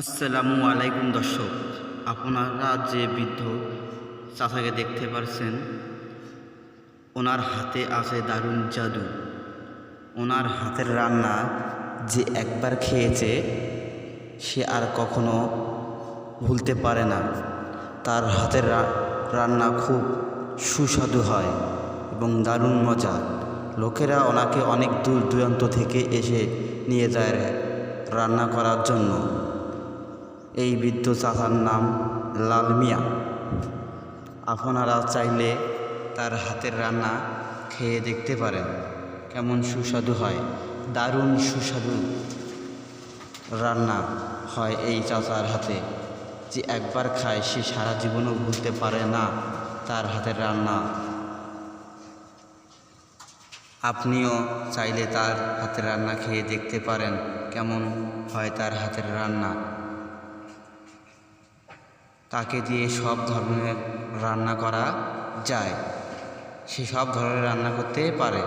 আসসালামু আলাইকুম দর্শক, আপনারা যে বৃদ্ধ চাচাকে দেখতে পারছেন, ওনার হাতে আছে দারুণ জাদু। ওনার হাতের রান্না যে একবার খেয়েছে, সে আর কখনো ভুলতে পারে না। তার হাতের রান্না খুব সুস্বাদু হয় এবং দারুণ মজা। লোকেরা ওনাকে অনেক দূর দূরান্ত থেকে এসে নিয়ে যায় রান্না করার জন্য। এই বৃদ্ধ চাচার নাম লাল মিয়া আপনারা চাইলে তার হাতের রান্না খেয়ে দেখতে পারেন। কেমন সুস্বাদু হয়, দারুণ সুস্বাদু রান্না হয় এই চাচার হাতে। যে একবার খায়, সে সারা জীবনও ভুলতে পারে না তার হাতের রান্না। আপনিও চাইলে তার হাতের রান্না খেয়ে দেখতে পারেন, কেমন হয় তার হাতের রান্না। তাকে দিয়ে সব ধরনের রান্না করা যায়। সে সব ধরনের রান্না করতে পারে।